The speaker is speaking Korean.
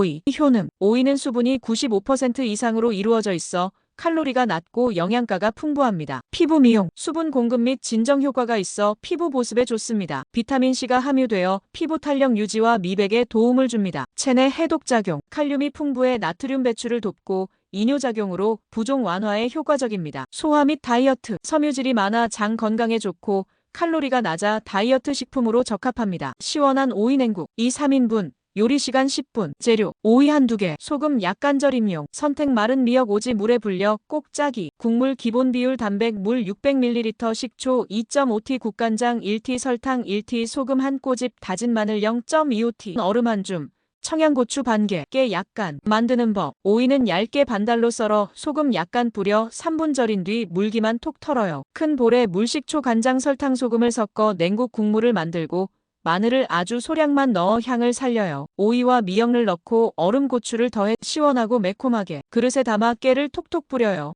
오이, 효능. 오이는 수분이 95% 이상으로 이루어져 있어 칼로리가 낮고 영양가가 풍부합니다. 피부 미용, 수분 공급 및 진정 효과가 있어 피부 보습에 좋습니다. 비타민C가 함유되어 피부 탄력 유지와 미백에 도움을 줍니다. 체내 해독 작용, 칼륨이 풍부해 나트륨 배출을 돕고 이뇨작용으로 부종 완화에 효과적입니다. 소화 및 다이어트, 섬유질이 많아 장 건강에 좋고 칼로리가 낮아 다이어트 식품으로 적합합니다. 시원한 오이 냉국 2, 3인분 요리 시간 10분. 재료 오이 한두 개, 소금 약간 절임용, 선택 마른 미역 오지 물에 불려 꼭 짜기. 국물 기본 비율 단백 물 600ml 식초 2.5t 국간장 1t 설탕 1t 소금 한 꼬집 다진 마늘 0.25t 얼음 한 줌. 청양고추 반 개, 깨 약간. 만드는 법. 오이는 얇게 반달로 썰어 소금 약간 뿌려 3분 절인 뒤 물기만 톡 털어요. 큰 볼에 물식초 간장 설탕 소금을 섞어 냉국 국물을 만들고 마늘을 아주 소량만 넣어 향을 살려요. 오이와 미역을 넣고 얼음 고추를 더해 시원하고 매콤하게 그릇에 담아 깨를 톡톡 뿌려요.